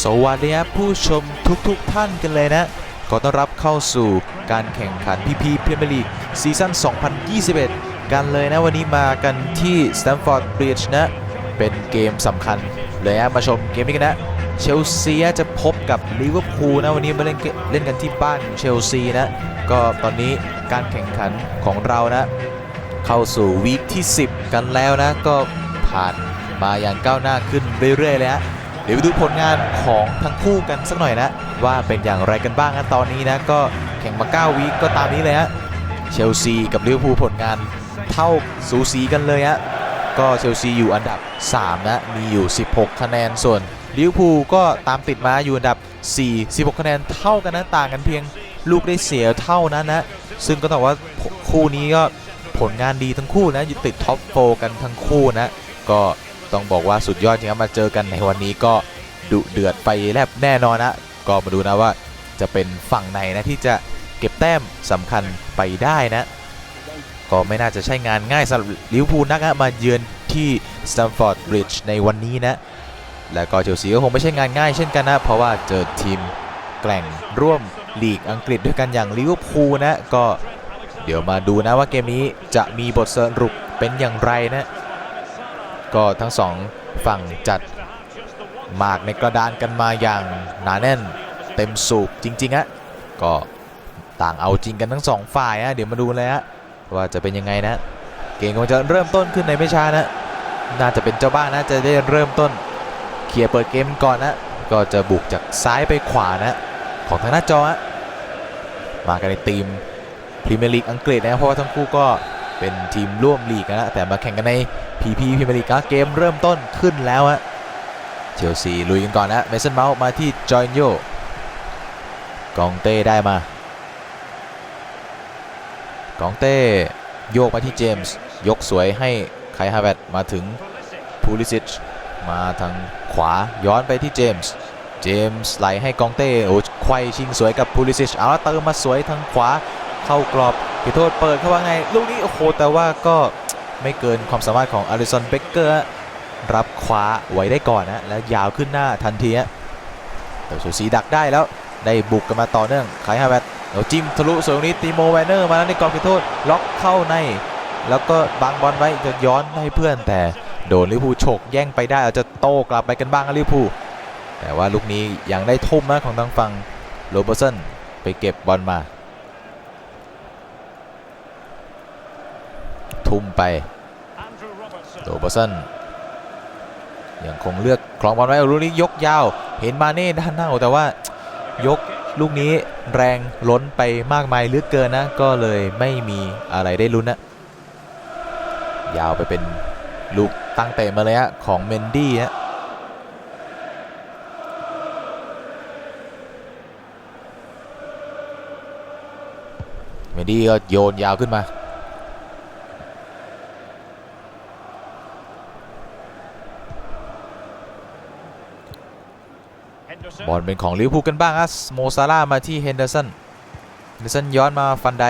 สวัสดีครับผู้ชมทุกๆทท่านกันเลยนะ ขอต้อนรับเข้าสู่การแข่งขันพีพีพรีเมียร์ลีกซีซั่น 2021 กันเลยนะ วันนี้มากันที่ Stamford Bridge นะ เป็นเกมสำคัญเลยนะมาชมเกมนี้กันนะ เชลซีจะพบกับลิเวอร์พูลนะ วันนี้มาเล่นเล่นกันที่บ้านเชลซีนะ ก็ตอนนี้การแข่งขันของเรานะ เข้าสู่วีคที่ 10 กันแล้วนะ ก็ผ่านมาอย่างก้าวหน้าขึ้นเรื่อยๆเลยฮะ เดี๋ยวไปดูผลงานของทั้งคู่กันสักหน่อยนะ ว่าเป็นอย่างไรกันบ้างนะตอนนี้นะ ก็แข่งมา 9 วีคก็ตามนี้เลยฮะเชลซีกับลิเวอร์พูลผลงานเท่าสูสีกันเลยฮะก็เชลซีอยู่อันดับ 3 นะ มีอยู่ 16 คะแนนส่วนลิเวอร์พูลก็ตามติดมาอยู่อันดับ 4 16 คะแนนเท่ากันนะต่างกันเพียงลูกได้เสียเท่านั้นนะ ซึ่งก็ต้องว่าคู่นี้ก็ผลงานดีทั้งคู่นะอยู่ติดท็อปโฟกันทั้งคู่นะ ก็ ต้องบอกว่าสุดยอดจริงครับมาเจอกันในวันนี้ก็ดุเดือดไปแลบแน่นอนนะก็มาดูนะว่าจะเป็นฝั่งไหนนะที่จะเก็บแต้มสำคัญไปได้นะ ก็ไม่น่าจะใช่งานง่ายสำหรับลิเวอร์พูลนักฮะมาเยือนที่สแตมฟอร์ดบริดจ์ในวันนี้นะ และก็เชลซีก็คงไม่ใช่งานง่ายเช่นกันนะ เพราะว่าเจอทีมแกร่งร่วมลีกอังกฤษด้วยกันอย่างลิเวอร์พูลนะก็เดี๋ยวมาดูนะว่าเกมนี้จะมีบทสรุปเป็นอย่างไรนะ ก็ทั้งสองฝั่งจัดหมากในกระดานกันมาอย่างหนาแน่นเต็มสูบจริงๆฮะก็ต่างเอาจริงกันทั้งสองฝ่ายฮะเดี๋ยวมาดูเลยฮะว่าจะเป็นยังไงนะ เกมคงจะเริ่มต้นขึ้นในไม่ช้านะน่าจะเป็นเจ้าบ้านนะจะได้เริ่มต้นเคลียร์เปิดเกมก่อนนะก็จะบุกจากซ้ายไปขวานะของทางหน้าจอฮะมากันในทีมพรีเมียร์ลีกอังกฤษนะเพราะว่าทั้งคู่ก็ เป็นทีมร่วมลีกนะแต่มาแข่งกันในพีพีพรีเมียร์ลีกเกมเริ่มต้นขึ้นแล้วฮะเชลซีลุยกันก่อนนะเมสันเมาส์มาที่จอยโยกองเต้ได้มากองเต้โยกมาที่เจมส์ยกสวยให้ไคฮาเวตมาถึงพูลิซิชมาทางขวาย้อนไปที่เจมส์เจมส์ไหลให้กองเต้โอ้ไขว้ชิงสวยกับพูลิซิชเอาเติมมาสวยทางขวาเข้ากรอบ ขอโทษเปิดเข้าว่าไง ลูกนี้โอ้โหแต่ว่าก็ไม่เกินความสามารถของอลิสันเบเกอร์รับคว้าไว้ได้ก่อนนะแล้วยาวขึ้นหน้าทันทีฮะแต่สูสีดักได้แล้วได้บุกกันมาต่อเนื่องไคฮาเวตเราจิ้มทะลุส่วนนี้ตีโมแวนเนอร์มาแล้วในกรอบขอโทษล็อกเข้าใน แล้วก็บังบอลไว้จะย้อนให้เพื่อนแต่โดนลิพูฉกแย่งไปได้อาจจะโต้กลับไปกันบ้างลิพูแต่ว่าลูกนี้ยังได้ทุ่มนะของทางฝั่งโรเบอร์สันไปเก็บบอลมา ทุ่มไปโรเบอร์สันยังคงเลือกคลองบอลไว้เอาลูกนี้ยกยาว เห็นมาเน่ด้านหน้าแต่ว่ายกลูกนี้แรงล้นไปมากมายเหลือเกินนะ ก็เลยไม่มีอะไรได้ลุ้นนะ ยาวไปเป็นลูกตั้งเตะมาเลยฮะของเมนดี้ฮะเมนดี้ก็โยนยาวขึ้นมา บอลเป็นของลิเวอร์พูลกันบ้างครับโมซาร่ามาที่เฮนเดอร์สันเฮนเดอร์สันย้อนมาฟันได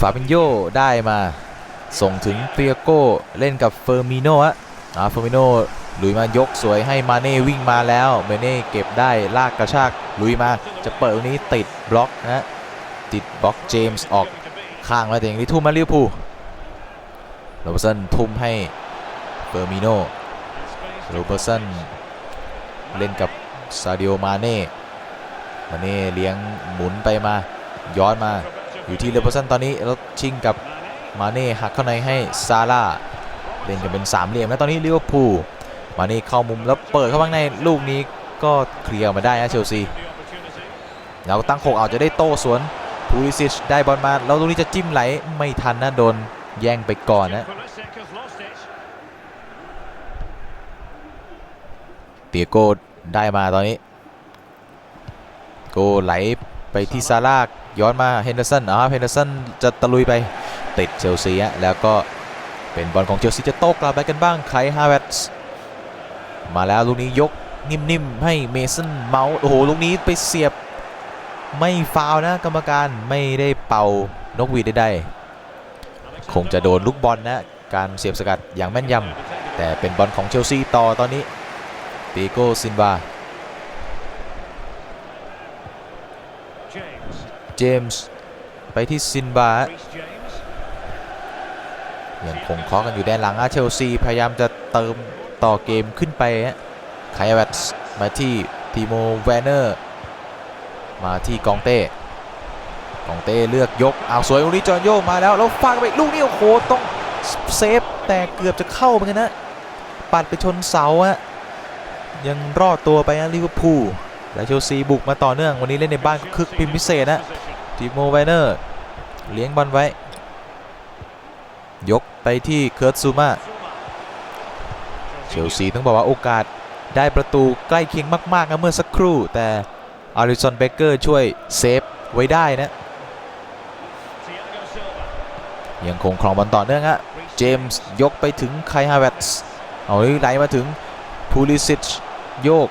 ฟาบินโยได้มาส่งถึงเตียโก้เล่นกับเฟอร์มิโน่ฮะอ่าเฟอร์มิโน่ลุยมายกสวยให้มาเน่วิ่งมาแล้วเมเน่เก็บได้ลากกระชากลุยมาจะเปิดตรงนี้ติดบล็อกนะติดบล็อกเจมส์ออกข้างมาแต่อย่างนี้ทุ่มมาลิเวอร์พูลโรเบอร์สันทุ่มให้เฟอร์มิโน่โรเบอร์สัน เล่นกับซาดิโอมาเน่มาเน่เลี้ยงหมุนไปมาย้อนมาอยู่ที่โรเบอร์สันตอนนี้แล้วชิงกับมาเน่หักเข้าในให้ซาร่าเล่นกันเป็นสามเหลี่ยมแล้วตอนนี้ลิเวอร์พูลมาเน่เข้ามุมแล้วเปิดเข้าข้างในลูกนี้ก็เคลียร์มาได้นะเชลซีแล้วตั้งโขกเอาจะได้โต้สวนพูลิซิชได้บอลมาแล้วลูกนี้จะจิ้มไหลไม่ทันนะโดนแย่งไปก่อนนะ เตียโก้ได้มาตอนนี้ โกไหลไปที่ซาร่าย้อนมาเฮนเดอร์สันอ๋อเฮนเดอร์สันจะตะลุยไปติดเชลซีอะแล้วก็เป็นบอลของเชลซีจะโต้กลับไปกันบ้างไคฮาเวตส์มาแล้วลูกนี้ยกนิ่มๆให้เมสันเมาส์โอ้โหลูกนี้ไปเสียบไม่ฟาวล์นะกรรมการไม่ได้เป่านกหวีดใดๆคงจะโดนลูกบอลนะ การเสียบสกัดอย่างแม่นยำแต่เป็นบอลของเชลซีต่อตอนนี้ ตีโก้ซินวา James. เจมส์ไปที่ซินวา Reece James. ยังคงเคาะกันอยู่แดนหลังอะเชลซีพยายามจะเติมต่อเกมขึ้นไปฮะไคอาเวตส์มาที่ทีโมแวนเนอร์ มาที่กองเต้กองเต้เลือกยกเอาวสวยลูกนี้จอห์นโยมาแล้วแล้วฟาดไปลูกนี้โอ้โหต้องเซฟแต่เกือบจะเข้าเหมือนกันนะปัดไปชนเสาอะ ยังรอดตัวไปนะลิเวอร์พูลและเชลซีบุกมาต่อเนื่องวันนี้เล่นในบ้านก็คึกเป็นพิเศษนะทีโมไวเนอร์เลี้ยงบอลไว้ ยกไปที่เคิร์ตซูมาเชลซีต้องบอกว่าโอกาสได้ประตูใกล้เคียงมากๆนะเมื่อสักครู่ แต่อาริสันเบเกอร์ช่วยเซฟไว้ได้นะยังคงครองบอลต่อเนื่องฮะเจมส์ยกไปถึงไคฮาเวตส์เอาไหลมาถึงพูลิซิช โยก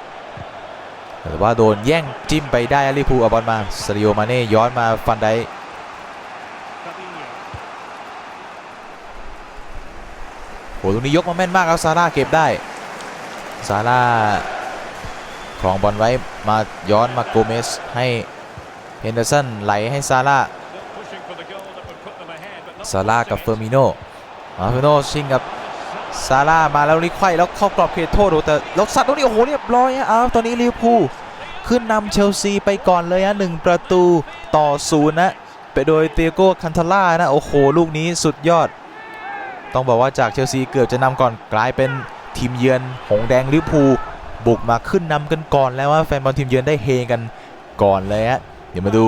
แต่ว่าโดนแย่งจิ้มไปได้อาลิพูเอาบอลมาซาริโอมาเน่ย้อนมาฟันได้โหตรงนี้ยกมาแม่นมากครับซาร่าเก็บได้ซาร่าครองบอลไว้มาย้อนมาโกเมสให้เฮนเดอร์สันไหลให้ซาร่าซาร่ากับเฟอร์มิโนมาเฟอร์มิโนชิงกับ ซาร่ามาแล้วนี่ไขว้แล้วเข้ากรอบเขตโทษโอ้แต่แล้วสัตว์ตรงนี้โอ้โหเรียบร้อยฮะอ้าวตอนนี้ลิเวอร์พูลขึ้นนำเชลซีไปก่อนเลยฮะหนึ่งประตูต่อศูนย์นะไปโดยเตียโก้คันทาล่านะโอ้โหลูกนี้สุดยอด ต้องบอกว่าจากเชลซีเกือบจะนำก่อนกลายเป็นทีมเยือนหงแดงลิเวอร์พูลบุกมาขึ้นนำกันก่อนแล้วว่าแฟนบอลทีมเยือนได้เฮกันก่อนเลยฮะเดี๋ยวมาดู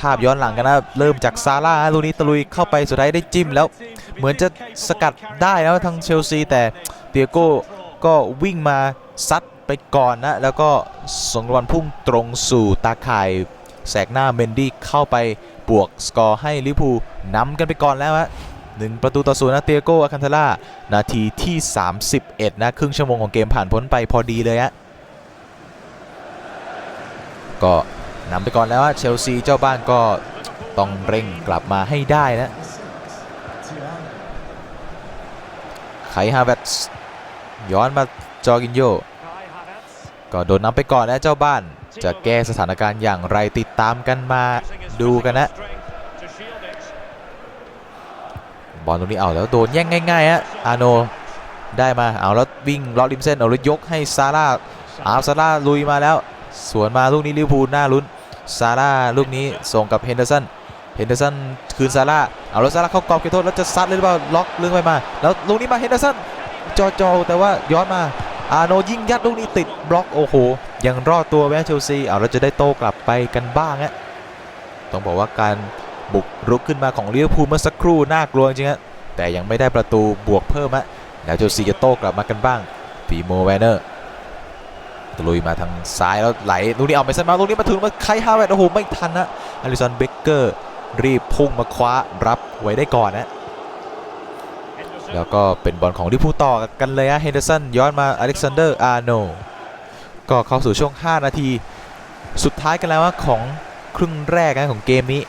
ภาพย้อนหลังกันนะเริ่มจากซาร่าลูกนี้ตะลุยเข้าไปสุดท้ายได้จิ้มแล้ว เหมือนจะสกัดได้แล้วทางเชลซีแต่เตียโก้ก็วิ่งมาซัดไปก่อนนะ แล้วก็ส่งบอลพุ่งตรงสู่ตาข่ายแสกหน้าเมนดี้เข้าไปบวกสกอร์ให้ลิพูนำกันไปก่อนแล้วฮะหนึ่งประตูต่อศูนย์นะเตียโก้อาคันทาล่านาทีที่ 31 นะ ครึ่งชั่วโมงของเกมผ่านพ้นไปพอดีเลยฮะก็ นำไปก่อนแล้วฮะเชลซีเจ้าบ้านก็ต้องเร่งกลับมาให้ได้นะไคฮาเวตส์ย้อนมาจอกินโยก็โดนนำไปก่อนนะเจ้าบ้าน จะแก้สถานการณ์อย่างไรติดตามกันมาดูกันนะบอลตรงนี้เอาแล้วโดนแย่งง่ายๆฮะอาโนได้มาเอาแล้ววิ่งลาะริมเส้นเอาแล้วยกให้ซาร่าอาซาร่าลุยมาแล้ว สวนมาลูกนี้ลิเวอร์พูลน่าลุ้น ซาร่าลูกนี้ส่งกับเฮนเดอร์สันเฮนเดอร์สันคืนซาร่าเอาแล้วซาร่าเข้ากรอบเขตโทษแล้วจะซัดเลยหรือเปล่าล็อกลึงไปมา แล้วลูกนี้มาเฮนเดอร์สันจอจอแต่ว่าย้อนมาอาโนยิงยัดลูกนี้ติดบล็อกโอ้โหยังรอดตัวแม้เชลซีเอาเราจะได้โต้กลับไปกันบ้างฮะต้องบอกว่าการบุกรุกขึ้นมาของลิเวอร์พูลเมื่อสักครู่น่ากลัวจริงฮะแต่ยังไม่ได้ประตูบวกเพิ่มฮะแล้วเชลซีจะโต้กลับมากันบ้างฟีโมแวนเนอร์ ตะลุยมาทางซ้ายแล้วไหลลูกนี้เอาไปซนมาลูกนี้มาถึงมาไคฮาเวตโอ้โหไม่ทันนะอลิสันเบเกอร์รีบพุ่งมาคว้ารับไว้ได้ก่อนนะแล้วก็เป็นบอลของลิพูต่อกันเลยฮะเฮนเดอร์สันย้อนมาอเล็กซานเดอร์อาร์โนก็เข้าสู่ช่วง 5 นาที สุดท้ายกันแล้วว่าของครึ่งแรกนะของเกมนี้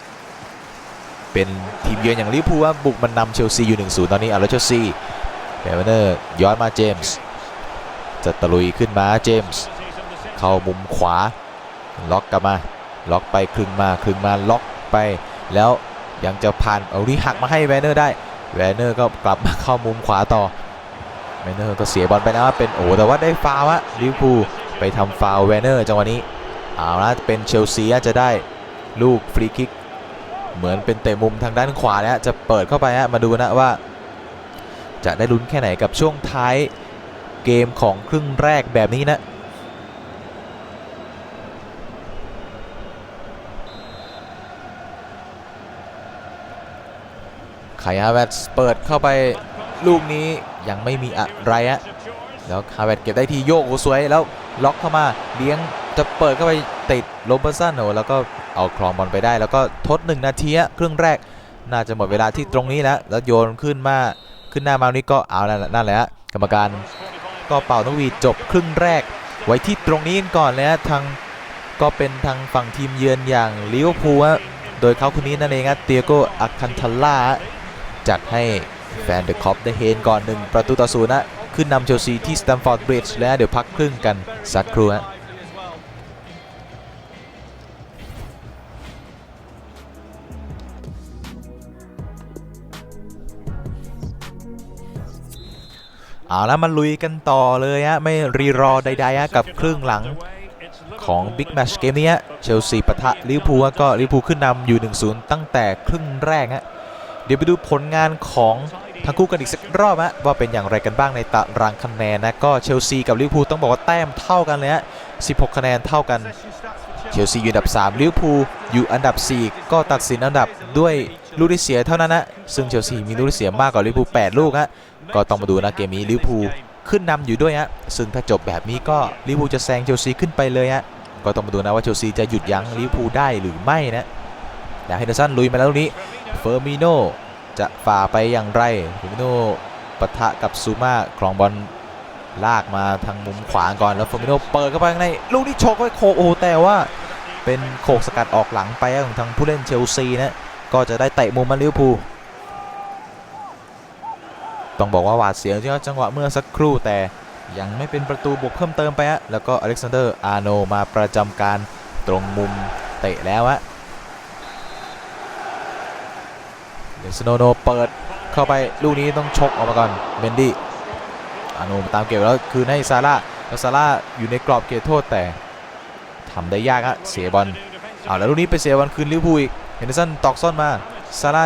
เป็นทีมเยือนอย่างลิเวอร์พูลว่าบุกมันนำเชลซีอยู่1-0ตอนนี้เอาแล้วเชลซีเบเวเนอร์ย้อนมาเจมส์จะตะลุยขึ้นมาเจมส์ เข้ามุมขวา ล็อกกลับมา ล็อกไปคลึงมาคลึงมาล็อกไป แล้วยังจะผ่านเอาที่หักมาให้แวนเนอร์ได้แวนเนอร์ก็กลับมาเข้ามุมขวาต่อแวนเนอร์ก็เสียบอลไปนะเป็นโอ้แต่ว่าได้ฟาวะลิเวอร์พูลไปทำฟาวแวนเนอร์จังหวะนี้เอาละเป็นเชลซีจะได้ลูกฟรีคิกเหมือนเป็นเตะมุมทางด้านขวาเนี่ยจะเปิดเข้าไปฮะมาดูนะว่า จะได้ลุ้นแค่ไหนกับช่วงท้ายเกมของครึ่งแรกแบบนี้นะ ไคฮาเวต์เปิดเข้าไปลูกนี้ยังไม่มีอะไรฮะแล้วฮาเวต์เก็บได้ทีโยกโอ้สวยแล้วล็อกเข้ามาเลี้ยงจะเปิดเข้าไปติดโรเบอร์สันโอแล้วก็เอาครองบอลไปได้ แล้วก็ทด 1 นาทีครึ่งแรก น่าจะหมดเวลาที่ตรงนี้แล้ว แล้วโยนขึ้นมาขึ้นหน้ามานี่ก็เอาแล้วนั่นแหละฮะกรรมการก็เป่านกหวีจบครึ่งแรก ไว้ที่ตรงนี้ก่อนเลยฮะทางก็เป็นทางฝั่งทีมเยือนอย่างลิเวอร์พูลฮะโดยเขาคนนี้นั่นเองฮะเตียโกอาคันทาล่า จัดให้แฟนเดอะคอปได้เฮนก่อนหนึ่งประตูต่อศูนย์นะขึ้นนำเชลซีที่สแตมฟอร์ดบริดจ์แล้วเดี๋ยวพักครึ่งกันสักครู่ฮะเอาแล้วมาลุยกันต่อเลยฮะไม่รีรอใดๆฮะกับครึ่งหลังของบิ๊กแมชเกมนี้ฮะเชลซีปะทะลิเวอร์พูลฮะก็ลิเวอร์พูลขึ้นนำอยู่ 1-0 ตั้งแต่ครึ่งแรกฮะ เดี๋ยวไปดูผลงานของทั้งคู่กันอีกสักรอบฮะว่าเป็นอย่างไรกันบ้างในตารางคะแนนนะก็เชลซีกับลิเวอร์พูลต้องบอกว่าแต้มเท่ากันเลยฮะ16 คะแนนเท่ากันเชลซีอยู่อันดับ 3 ลิเวอร์พูลอยู่อันดับ 4 ก็ตัดสินอันดับด้วยลูกที่เสียเท่านั้นนะซึ่งเชลซีมีลูกที่เสียมากกว่าลิเวอร์พูล8ลูกฮะก็ต้องมาดูนะเกมนี้ลิเวอร์พูลขึ้นนำอยู่ด้วยฮะซึ่งถ้าจบแบบนี้ก็ลิเวอร์พูลจะแซงเชลซีขึ้นไปเลยฮะก็ต้องมาดูนะว่าเชลซีจะหยุดยั้งลิเวอร์พูลได้หรือไม่นะแล้วเฮนเดอร์สันลุยมาแล้วนี้เฟอร์มิโนจะฝ่าไปอย่างไรเฟอร์มิโนปะทะกับซูมาครองบอลลากมาทางมุมขวาก่อนแล้วเฟอร์มิโนเปิดเข้าไปข้างในลูกนี้โชกไว้โคโอแต่ว่าเป็นโขกสกัดออกหลังไปของทางผู้เล่นเชลซีนะก็จะได้เตะมุมมาลิวพูต้องบอกว่าหวาดเสียวจริงๆจังหวะเมื่อสักครู่แต่ยังไม่เป็นประตูบวกเพิ่มเติมไปฮะแล้วก็อเล็กซานเดอร์อาโนมาประจำการตรงมุมเตะแล้วฮะ เดนสโนโนเปิดเข้าไปลูกนี้ต้องชกออกมาก่อนเบนดี้อาร์โนตามเก็บแล้วคืนให้ซาร่าแล้วซาร่าอยู่ในกรอบเขตโทษแต่ทำได้ยากฮะเสียบอลเอาแล้วลูกนี้ไปเสียบอลคืนลิเวอร์พูลอีกเฮนเดอร์สันตอกซ่อนมาซาร่า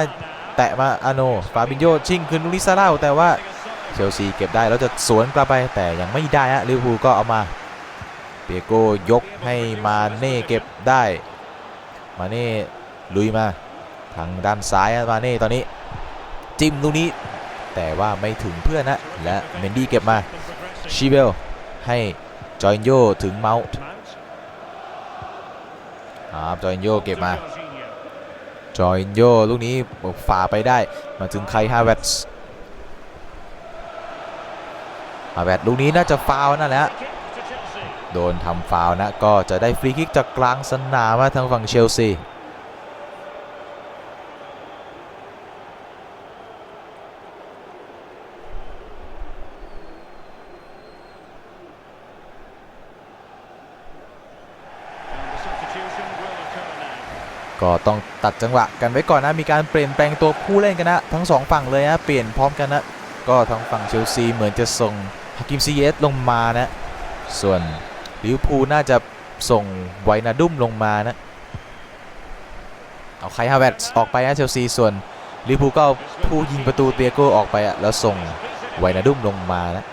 แตะมาอาโนฟาบินโยชิงคืนลูกนี้ซาร่าแต่ว่าเชลซีเก็บได้แล้วจะสวนกลับไปแต่ยังไม่ได้ฮะลิเวอร์พูลก็เอามาเปียโกยกให้มาเน่เก็บได้มาเน่ลุยมา ทางด้านซ้ายมาเน่ตอนนี้จิ้มลูกนี้ แต่ว่าไม่ถึงเพื่อนนะ และเมนดี้เก็บมาชิเบลให้จอยนโยถึงเมาส์ครับจอยนโยเก็บมาจอยนโยลูกนี้ฝ่าไปได้มาถึงใครฮาเวตส์ฮาเวตลูกนี้น่าจะฟาวล์นั่นแหละโดนทำฟาวล์นะก็จะได้ฟรีคิกจากกลางสนามมาทางฝั่งเชลซี ก็ต้องตัดจังหวะกันไว้ก่อนนะ มีการเปลี่ยนแปลงตัวผู้เล่นกันนะ ทั้งสองฝั่งเลยนะ เปลี่ยนพร้อมกันนะ ก็ทางฝั่งเชลซีเหมือนจะส่งฮากิมซีเยสลงมานะ ส่วนลิวพูน่าจะส่งไวนาดุ้มลงมานะ เอาไคฮาเวตส์ออกไปนะเชลซี ส่วนลิวพูก็ผู้ยิงประตูเตียโกออกไปอะแล้วส่งไวนาดุ้มลงมานะ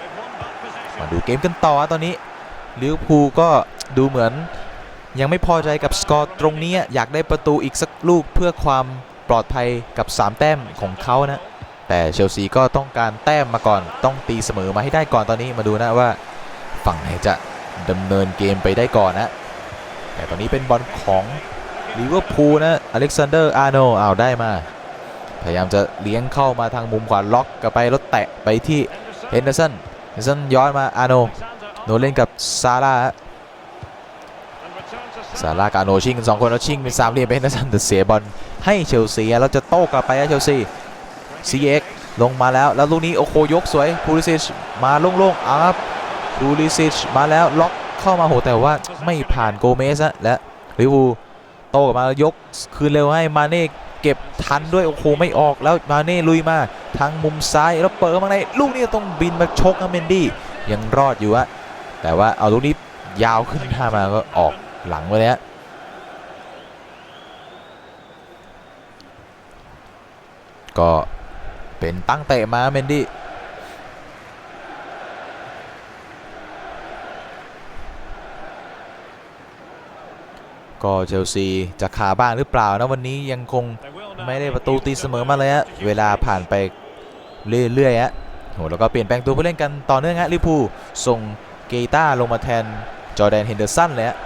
มาดูเกมกันต่อตอนนี้ลิวพูก็ดูเหมือน ยังไม่พอใจกับสกอร์ตรงนี้อยากได้ประตูอีกสักลูกเพื่อความปลอดภัยกับ 3 แต้มของเขานะ แต่เชลซีก็ต้องการแต้มมาก่อนต้องตีเสมอมาให้ได้ก่อนตอนนี้มาดูนะว่า ฝั่งไหนจะดำเนินเกมไปได้ก่อนนะ แต่ตอนนี้เป็นบอลของลิเวอร์พูลนะอเล็กซานเดอร์อาร์โนเอาได้มา พยายามจะเลี้ยงเข้ามาทางมุมขวาล็อกกลับไปแล้วแตะไปที่เฮนเดอร์สันเฮนเดอร์สันย้อนมาอาร์โนโนเล่นกับซาร่า ซาร่ากาโนชิงกันสองคนแล้วชิงเป็นสามเหลี่ยมไปเฮนเดอร์สันแต่เสียบอลให้เชลซีแล้วจะโต้กลับไปนะเชลซีซีเอ็กลงมาแล้วแล้วลูกนี้โอโคยกสวยพูลิซิชมาโล่งๆอัพพูลิซิชมาแล้วล็อกเข้ามาโหแต่ว่าไม่ผ่านโกเมสและลิวูโต้กลับมายกคืนเร็วให้มาเน่เก็บทันด้วยโอ้โหไม่ออกแล้วมาเน่ลุยมาทางมุมซ้ายแล้วเปิดมาในลูกนี้ต้องบินมาชกนะเมนดี้ยังรอดอยู่อะแต่ว่าเอาลูกนี้ยาวขึ้นหน้ามาก็ออก หลังไปเลยฮะก็เป็นตั้งเตะมาเมนดี้ก็เชลซีจะขาบ้างหรือเปล่านะวันนี้ยังคงไม่ได้ประตูตีเสมอมาเลยฮะเวลาผ่านไปเรื่อยๆฮะโหแล้วก็เปลี่ยนแปลงตัวผู้เล่นกันต่อเนื่องฮะลิพูส่งเกต้าลงมาแทนจอแดนเฮนเดอร์สันเลยฮะ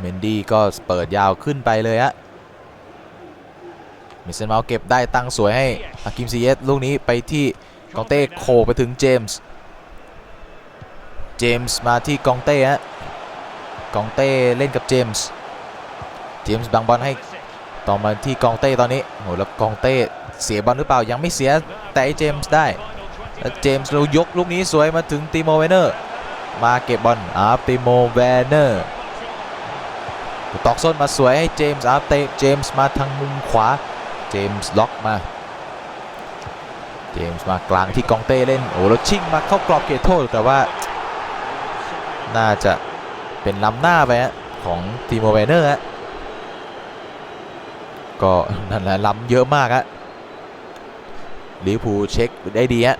เม นดี้ก็เปิดยาวขึ้นไปเลยฮะมิเซนเมาเก็บได้ตั้งสวยให้อากิมซีเยสลูกนี้ไปที่กองเต้โคไปถึงเจมส์เจมส์มาที่กองเต้ฮะกองเต้เล่นกับเจมส์เจมส์บังบอลให้ต่อมาที่กองเต้ตอนนี้โหแล้วกองเต้เสียบอลหรือเปล่ายังไม่เสียแต่ไอ้เจมส์ได้แล้วเจมส์เรายกลูกนี้สวยมาถึงติโมเวเนอร์มาเก็บบอลอาร์ติโมเวเนอร์ ตอกส้นมาสวยให้เจมส์อาร์เตเจมส์มาทางมุมขวา เจมส์ล็อกมา เจมส์มากลางที่กองเต้เล่น โอ้แล้วชิงมาเข้ากรอบเขตโทษแต่ว่า น่าจะเป็นล้ำหน้าไปฮะของทีโมเวเนอร์ฮะก็นั่นแหละล้ำเยอะมากฮะลิเวอร์พูลเช็คได้ดีฮะ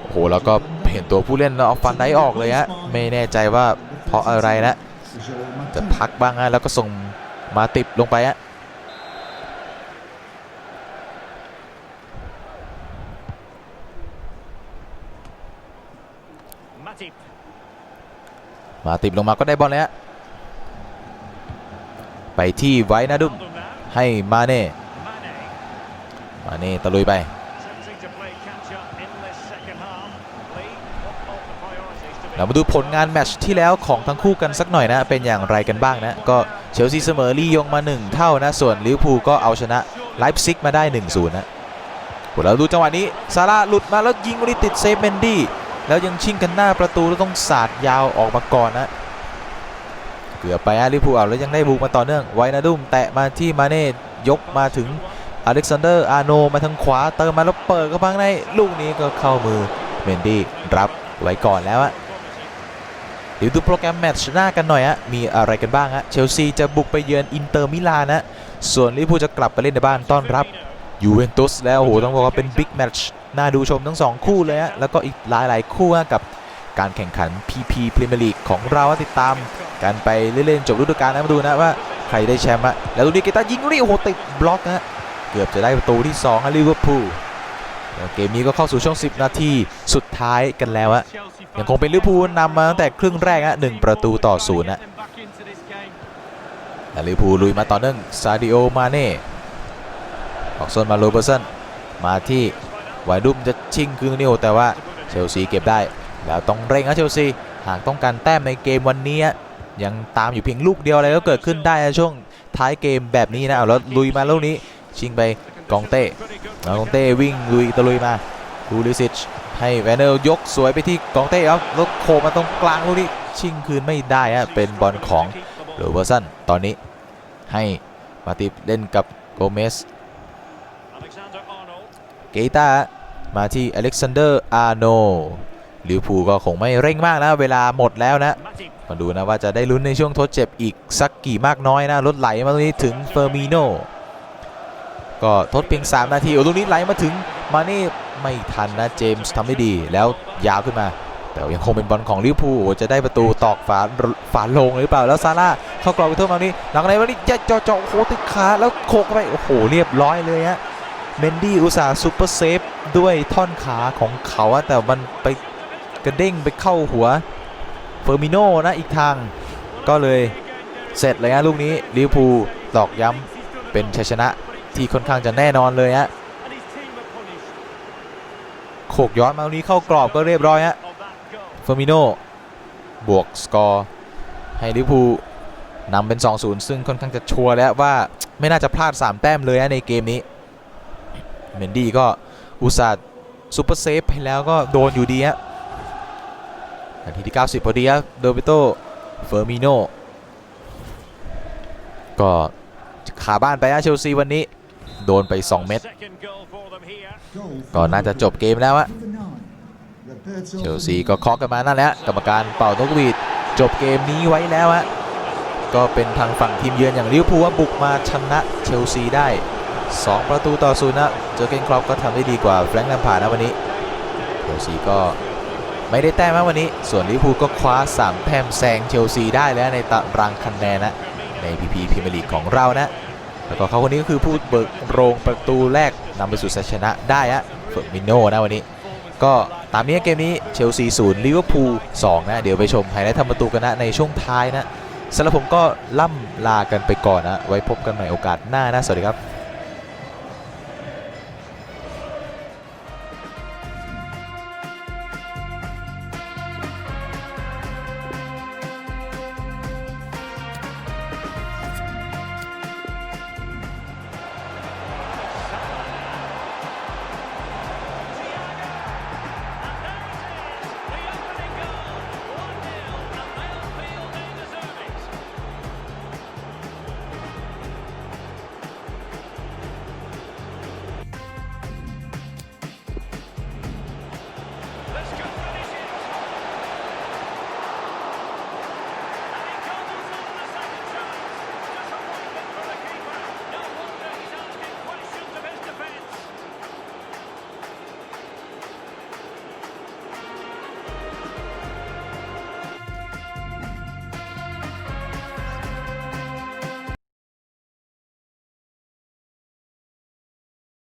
โอ้โหแล้วก็เห็นตัวผู้เล่นแล้วเอาฟันได้ออกเลยฮะไม่แน่ใจว่าเพราะอะไรนะจะพักบ้างฮะแล้วก็ส่งมาติบลงไปฮะมาติบลงมาก็ได้บอลเลยฮะไปที่ไว้นะดุมให้มาเน่ มาเน่ตะลุยไป เรามาดูผลงานแมตช์ที่แล้วของทั้งคู่กันสักหน่อยนะ เป็นอย่างไรกันบ้างนะ ก็เชลซีเสมอลียงมา 1 เท่านะ ส่วนลิเวอร์พูลก็เอาชนะไลฟ์ซิกมาได้ 1-0 นะโหเราดูจังหวะนี้ซาร่าหลุดมาแล้วยิงลูกนี้ติดเซฟเมนดี้แล้วยังชิงกันหน้าประตูแล้วต้องสาดยาวออกมาก่อนนะเกือบไปฮะลิพูลเอาแล้วยังได้บุกมาต่อเนื่องไวนาดุมแตะมาที่มาเน่ยกมาถึงอเล็กซานเดอร์อาโนมาทางขวาเติมมาแล้วเปิดเข้าไปข้างในลูกนี้ก็เข้ามือเมนดี้รับไว้ก่อนแล้วอะ เดี๋ยวดูโปรแกรมแมตช์หน้ากันหน่อยฮะมีอะไรกันบ้างฮะเชลซีจะบุกไปเยือนอินเตอร์มิลานนะส่วนลิเวอร์พูลจะกลับไปเล่นในบ้านต้อนรับยูเวนตุสแล้วโอ้โหต้องบอกว่าเป็นบิ๊กแมตช์น่าดูชมทั้ง 2 คู่เลยฮะแล้วก็อีกหลาย ๆ คู่ฮะกับการแข่งขัน PP พรีเมียร์ลีกของเราติดตามกันไปเล่นๆจบฤดูกาลนะมาดูนะว่าใครได้แชมป์ฮะแล้วดูดิเกตายิงลูกนี้โอ้โหติดบล็อกฮะเกือบจะได้ประตูที่2ฮะลิเวอร์พูล เกมนี้ก็เข้าสู่ช่วง 10 นาทีสุดท้ายกันแล้วฮะยังคงเป็นลิเวอร์พูลนำมาตั้งแต่ครึ่งแรกฮะหนึ่งประตูต่อศูนย์นะแต่ลิเวอร์พูลลุยมาต่อเนื่องซาดิโอมาเน่ออกโซนมาโรเบอร์สันมาที่ไวดุมจะชิงคืนนิวแต่ว่าเชลซีเก็บได้แล้วต้องเร่งนะเชลซีหากต้องการแต้มในเกมวันนี้ฮะยังตามอยู่เพียงลูกเดียวอะไรก็เกิดขึ้นได้นะช่วงท้ายเกมแบบนี้นะเอาแล้วลุยมาลูกนี้ชิงไป กองเต้แล้วกองเต้วิ่งลุยตะลุยมาดูลิซิชให้แวนเนอร์ยกสวยไปที่กองเต้ครับแล้วโคมาตรงกลางลูกนี้ชิงคืนไม่ได้ฮะเป็นบอลของโรเบอร์สันตอนนี้ให้มาติเล่นกับโกเมสเกตามาที่อเล็กซานเดอร์อาร์โนลิวพูก็คงไม่เร่งมากนะ เวลาหมดแล้วนะ มาดูนะว่าจะได้ลุ้นในช่วงทดเจ็บอีกสักกี่มากน้อยนะ รถไหลมาตรงนี้ถึงเฟอร์มิโน ก็ทดเพียง 3 นาทีโอ้ตรงนี้ไหลมาถึงมาเน่ไม่ทันนะเจมส์ทำได้ดีแล้วยาวขึ้นมา แต่ยังคงเป็นบอลของลิเวอร์พูลจะได้ประตูตอกฝาฝาลงหรือเปล่าแล้วซาร่าเข้ากรอบไปเท่ามานี้หลังไหนวันนี้จะเจาะเจาโอ้โหติดขาแล้วโขกไปโอ้โหเรียบร้อยเลยฮะเมนดี้อุตส่าห์ซูเปอร์เซฟด้วยท่อนขาของเขาแต่มันไปกระเด้งไปเข้าหัวเฟอร์มิโนนะอีกทางก็เลยเสร็จเลยฮะลูกนี้ลิเวอร์พูลตอกย้ำเป็นชัยชนะ ที่ค่อนข้างจะแน่นอนเลยฮะโขกย้อนมาลูกนี้เข้ากรอบก็เรียบร้อยฮะเฟอร์มิโนบวกสกอร์ให้ลิเวอร์พูลนำเป็น 2-0 ซึ่งค่อนข้างจะชัวร์แล้วว่าไม่น่าจะพลาด 3 แต้มเลยนะในเกมนี้ เมนดี้ก็อุตส่าห์ซูเปอร์เซฟไปแล้วก็โดนอยู่ดีฮะนาทีที่ 90 พอดีครับโดบิโตเฟอร์มิโนก็ขาบ้านไปนะเชลซีวันนี้ โดนไป 2 เม็ด Second goal for them here. Goal ก็น่าจะจบเกมแล้วอะ Number nine. Roberto เชลซีก็เคาะกันมานั่นแหละกรรมการเป่านกหวีดจบเกมนี้ไว้แล้วฮะก็เป็นทางฝั่งทีมเยือนอย่างลิเวอร์พูลว่าบุกมาชนะเชลซีได้ 2 ประตูต่อศูนย์นะเจอเกนครอปก็ทำได้ดีกว่าแฟรงค์แลมพาร์ดนะวันนี้เชลซีก็ไม่ได้แต้มนะวันนี้ ส่วนลิเวอร์พูลก็คว้า 3 แต้มแซงเชลซีได้แล้วในตารางคะแนนนะในพีพีพรีเมียร์ลีกของเรานะ แล้วก็เขาคนนี้ก็คือผู้เบิกโรงประตูแรกนำไปสู่ชัยชนะได้ฮะเฟอร์มิโนนะวันนี้ ก็ตามนี้เกมนี้เชลซีศูนย์ลิเวอร์พูลสองนะ เดี๋ยวไปชมไฮไลท์ทำประตูกันนะในช่วงท้ายนะสำหรับผมก็ล่ำลากันไปก่อนนะ ไว้พบกันใหม่โอกาสหน้านะ สวัสดีครับ